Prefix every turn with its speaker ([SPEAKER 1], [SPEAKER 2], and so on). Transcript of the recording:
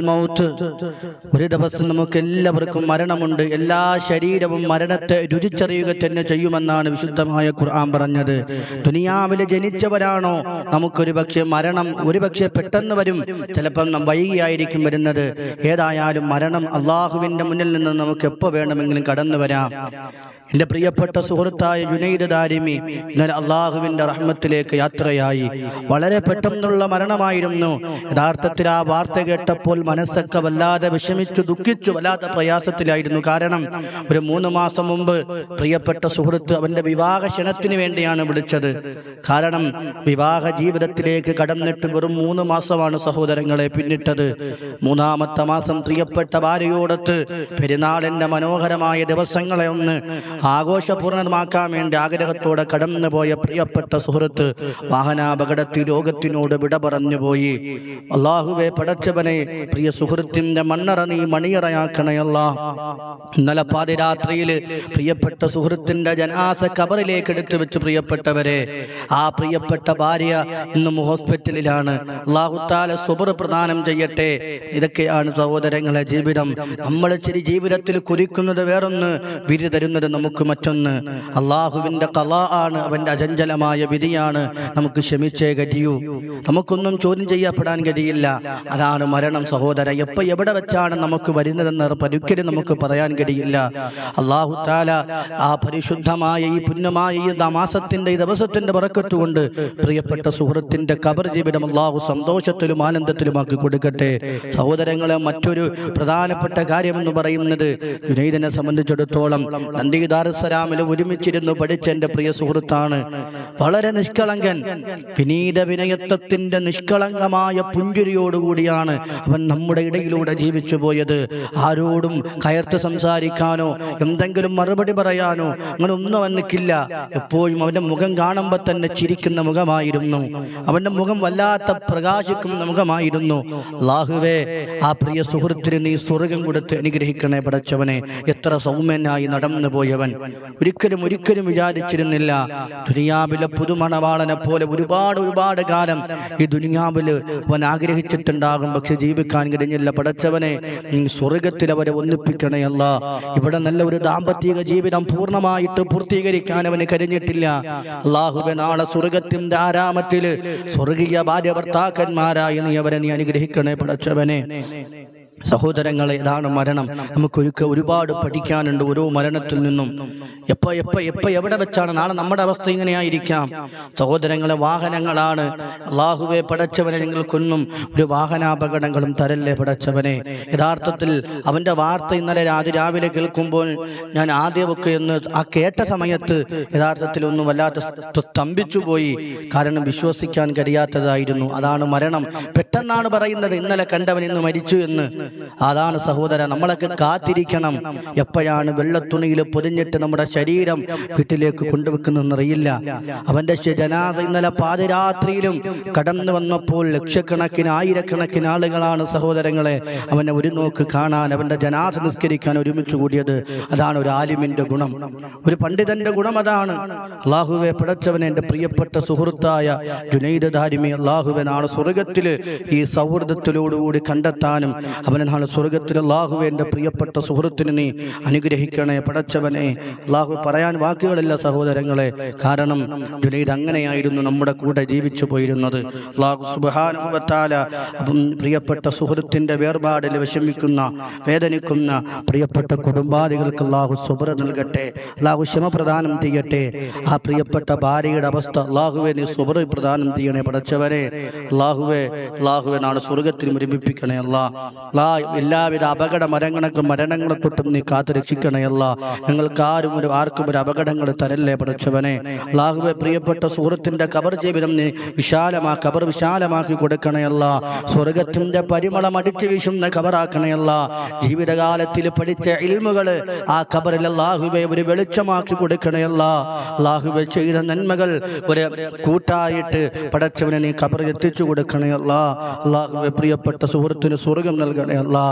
[SPEAKER 1] Mouth ഒരു ദിവസം നമുക്ക് എല്ലാവർക്കും മരണമുണ്ട്. എല്ലാ ശരീരവും മരണത്തെ രുചിച്ചറിയുക തന്നെ ചെയ്യുമെന്നാണ് വിശുദ്ധമായ ഖുർആൻ പറഞ്ഞത്. ദുനിയാവിൽ ജനിച്ചവരാണോ? നമുക്കൊരു പക്ഷേ മരണം ഒരു പക്ഷേ പെട്ടെന്ന് വരും. ചിലപ്പം വൈകിയായിരിക്കും വരുന്നത്. ഏതായാലും മരണം അള്ളാഹുവിന്റെ മുന്നിൽ നിന്ന് നമുക്ക് എപ്പോൾ വേണമെങ്കിലും കടന്നു വരാം. എന്റെ പ്രിയപ്പെട്ട സുഹൃത്തായ ജുനൈദ് ദാരിമി ഇന്നലെ അള്ളാഹുവിന്റെ റഹ്മത്തിലേക്ക് യാത്രയായി. വളരെ പെട്ടെന്നുള്ള മരണമായിരുന്നു. യഥാർത്ഥത്തിൽ ആ വാർത്ത കേട്ടപ്പോൾ മനസ്സൊക്കെ വല്ലാതെ വിഷമിച്ചു ദുഃഖിച്ചു വല്ലാത്ത പ്രയാസത്തിലായിരുന്നു. കാരണം ഒരു മൂന്ന് മാസം മുമ്പ് പ്രിയപ്പെട്ട സുഹൃത്ത് അവന്റെ വിവാഹ ക്ഷണത്തിന് വേണ്ടിയാണ് വിളിച്ചത്. കാരണം വിവാഹ ജീവിതത്തിലേക്ക് കടന്നിട്ട് വെറും മൂന്ന് മാസമാണ് സഹോദരങ്ങളെ പിന്നിട്ടത്. മൂന്നാമത്തെ മാസം പ്രിയപ്പെട്ട ഭാര്യയോടൊത്ത് പെരുന്നാളിന്റെ മനോഹരമായ ദിവസങ്ങളെ ഒന്ന് ആഘോഷപൂർണമാക്കാൻ വേണ്ടി ആഗ്രഹത്തോടെ കടന്നുപോയ പ്രിയപ്പെട്ട സുഹൃത്ത് വാഹനാപകടത്തിൽ ലോകത്തിനോട് വിട പറഞ്ഞു പോയി അള്ളാഹുവെ പടച്ചവനെ പ്രിയ സുഹൃത്തിന്റെ മണ്ണറ നീ മണിയറയാക്കണയല്ല ഇന്നലെ പാതിരാത്രിയിൽ പ്രിയപ്പെട്ട സുഹൃത്തിന്റെ ജനാസ കബറിലേക്ക് എടുത്തു വെച്ച് പ്രിയപ്പെട്ടവരെ ആ പ്രിയപ്പെട്ട ഭാര്യ ഇന്നും ഹോസ്പിറ്റലിലാണ്. അള്ളാഹുത്താല സുബർ പ്രദാനം ചെയ്യട്ടെ. ഇതൊക്കെയാണ് സഹോദരങ്ങളെ ജീവിതം. നമ്മൾ ചിരി ജീവിതത്തിൽ കുറിക്കുന്നത് വേറൊന്ന് വിരി തരുന്നത് നമുക്ക് മറ്റൊന്ന്. അള്ളാഹുവിന്റെ കല ആണ് അവന്റെ അചഞ്ചലമായ വിധിയാണ്. നമുക്ക് ക്ഷമിച്ചേ കഴിയൂ നമുക്കൊന്നും ചോദ്യം ചെയ്യപ്പെടാൻ കഴിയില്ല. അതാണ് മരണം സഹോദര. എപ്പോൾ എവിടെ വെച്ചാണ് നമുക്ക് വരുന്നതെന്ന് പരുക്കലും നമുക്ക് പറയാൻ കഴിയില്ല. അള്ളാഹു താല ആ പരിശുദ്ധമായ ഈ പുണ്യമായ ഈ മാസത്തിന്റെ ഈ ദിവസത്തിന്റെ പറക്കത്തുകൊണ്ട് പ്രിയപ്പെട്ട സുഹൃത്തിന്റെ കബർ ജീവിതം അള്ളാഹു സന്തോഷത്തിലും ആനന്ദത്തിലുമാക്കി കൊടുക്കട്ടെ. സഹോദരങ്ങളെ മറ്റൊരു പ്രധാനപ്പെട്ട കാര്യമെന്ന് പറയുന്നത് വിനീതനെ സംബന്ധിച്ചിടത്തോളം നന്ദി ഒരുമിച്ചിരുന്ന് പഠിച്ച എന്റെ പ്രിയ സുഹൃത്താണ്. വളരെ നിഷ്കളങ്കൻ വിനീത വിനയത്വത്തിന്റെ നിഷ്കളങ്കമായ പുഞ്ചിരിയോടുകൂടിയാണ് അവൻ നമ്മുടെ ഇടയിലൂടെ ജീവിച്ചു പോയത് ആരോടും കയർത്ത് സംസാരിക്കാനോ എന്തെങ്കിലും മറുപടി പറയാനോ അങ്ങനെ ഒന്നും അവനക്കില്ല. എപ്പോഴും അവന്റെ മുഖം കാണുമ്പോൾ തന്നെ ചിരിക്കുന്ന മുഖമായിരുന്നു. അവന്റെ മുഖം വല്ലാത്ത പ്രകാശിക്കുന്ന മുഖമായിരുന്നു. അള്ളാഹുവേ ആ പ്രിയ സുഹൃത്തിന് നീ സ്വർഗം കൊടുത്ത് അനുഗ്രഹിക്കണേ പടച്ചവനെ. എത്ര സൗമ്യനായി നടന്നു പോയവൻ. ഒരിക്കലും ഒരിക്കലും വിചാരിച്ചിരുന്നില്ല. ദുനിയാവിലെ പുതുമണവാളനെ പോലെ ഒരുപാട് ഒരുപാട് കാലം ഈ ദുനിയാവിൽ അവൻ ആഗ്രഹിച്ചിട്ടുണ്ടാകും. പക്ഷെ ജീവിക്കാൻ കഴിഞ്ഞില്ല. പടച്ചവനെ സ്വർഗത്തിൽ അവരെ ഒന്നിപ്പിക്കണേ അല്ല. ഇവിടെ നല്ല ഒരു ദാമ്പത്തിക ജീവിതം പൂർണമായിട്ട് പൂർത്തീകരിക്കാൻ അവന് കഴിഞ്ഞിട്ടില്ല. അള്ളാഹുബെ നാളെ സ്വർഗത്തിന്റെ ആരാമത്തിൽ സ്വർഗീയ ഭാര്യ ഭർത്താക്കന്മാരായി നീ അവരെ നീ അനുഗ്രഹിക്കണേ പടച്ചവനെ സഹോദരങ്ങളെ ഇതാണ് മരണം. നമുക്കൊരുക്ക ഒരുപാട് പഠിക്കാനുണ്ട് ഓരോ മരണത്തിൽ നിന്നും. എപ്പോ എപ്പോ എപ്പോ എവിടെ വെച്ചാണ്? നാളെ നമ്മുടെ അവസ്ഥ ഇങ്ങനെയായിരിക്കാം. സഹോദരങ്ങളെ വാഹനങ്ങളാണ്. അള്ളാഹുവെ പടച്ചവനെ ഞങ്ങൾക്കൊന്നും ഒരു വാഹനാപകടങ്ങളും തരല്ലേ പടച്ചവനെ? യഥാർത്ഥത്തിൽ അവന്റെ വാർത്ത ഇന്നലെ രാതി രാവിലെ കേൾക്കുമ്പോൾ ഞാൻ ആദ്യമൊക്കെ എന്ന് ആ കേട്ട സമയത്ത് യഥാർത്ഥത്തിൽ ഒന്നും വല്ലാത്ത സ്ത- സ്തംഭിച്ചു പോയി കാരണം വിശ്വസിക്കാൻ കഴിയാത്തതായിരുന്നു. അതാണ് മരണം. പെട്ടെന്നാണ് പറയുന്നത്. ഇന്നലെ കണ്ടവൻ ഇന്ന് മരിച്ചു എന്ന്. അതാണ് സഹോദര നമ്മളൊക്കെ കാത്തിരിക്കണം. എപ്പോഴാണ് വെള്ളത്തുണിയിൽ പൊതിഞ്ഞിട്ട് നമ്മുടെ ശരീരം വീട്ടിലേക്ക് കൊണ്ടുവെക്കുന്നറിയില്ല അവന്റെ ജനാഥ ഇന്നലെ പാതിരാത്രിയിലും കടന്നു വന്നപ്പോൾ ലക്ഷക്കണക്കിന് ആയിരക്കണക്കിന് ആളുകളാണ് സഹോദരങ്ങളെ അവനെ ഒരു നോക്ക് കാണാൻ അവന്റെ ജനാഥ നിസ്കരിക്കാൻ ഒരുമിച്ച് കൂടിയത്. അതാണ് ഒരു ആലിമിന്റെ ഗുണം. ഒരു പണ്ഡിതന്റെ ഗുണം അതാണ്. അള്ളാഹുവെ പിടച്ചവനെ എന്റെ പ്രിയപ്പെട്ട സുഹൃത്തായ ജുനൈദ് ധാരിമി അള്ളാഹുവെ നാളെ ഈ സൗഹൃദത്തിലോടുകൂടി കണ്ടെത്താനും അവനെ നാളെ സ്വർഗത്തിൽ അള്ളാഹുവെ എന്റെ പ്രിയപ്പെട്ട സുഹൃത്തിന് നീ അനുഗ്രഹിക്കണേ പടച്ചവനെ. അള്ളാഹു പറയാൻ വാക്കുകളില്ല സഹോദരങ്ങളെ. കാരണം ജുനൈദ് അങ്ങനെയായിരുന്നു നമ്മുടെ കൂടെ ജീവിച്ചു പോയിരുന്നത്. അള്ളാഹു സുബാനുഭവത്താല പ്രിയപ്പെട്ട സുഹൃത്തിന്റെ വേർപാടിൽ വിഷമിക്കുന്ന വേദനിക്കുന്ന പ്രിയപ്പെട്ട കുടുംബാദികൾക്ക് അള്ളാഹു സുബ്ര നൽകട്ടെ അള്ളാഹു ക്ഷമ പ്രദാനം ചെയ്യട്ടെ. ആ പ്രിയപ്പെട്ട ഭാര്യയുടെ അവസ്ഥ അള്ളാഹുവെ നീ സുബ്ര പ്രദാനം ചെയ്യണേ പടച്ചവനെ. അള്ളാഹുവെ അള്ളാഹുവെ നാളെ സ്വർഗത്തിൽ മുരിപ്പിക്കണേ അല്ലാ അല്ലാ എല്ലാവിധ അപകട മരങ്ങൾക്കും മരണങ്ങളെ തൊട്ടും നീ കാത്തു രക്ഷിക്കണയല്ല ഞങ്ങൾക്ക് ആരും ഒരു ആർക്കും ഒരു അപകടങ്ങൾ തരല്ലേ പഠിച്ചവനെ. അള്ളാഹുവെ പ്രിയപ്പെട്ട സുഹൃത്തിന്റെ കബർ ജീവിതം നീ വിശാലമാ കബർ വിശാലമാക്കി കൊടുക്കണയല്ല സ്വർഗത്തിന്റെ പരിമളം അടിച്ചു വീശുന്ന കബറാക്കണയല്ല ജീവിതകാലത്തിൽ പഠിച്ച ഇൽമുകൾ ആ കബറിൽ അള്ളാഹുവെ ഒരു വെളിച്ചമാക്കി കൊടുക്കണയല്ല അള്ളാഹുവെ ചെയ്ത നന്മകൾ ഒരു കൂട്ടായിട്ട് പടച്ചവനെ നീ കബറിൽ എത്തിച്ചു കൊടുക്കണയല്ല അള്ളാഹുവെ പ്രിയപ്പെട്ട സുഹൃത്തിന് സ്വർഗം Allah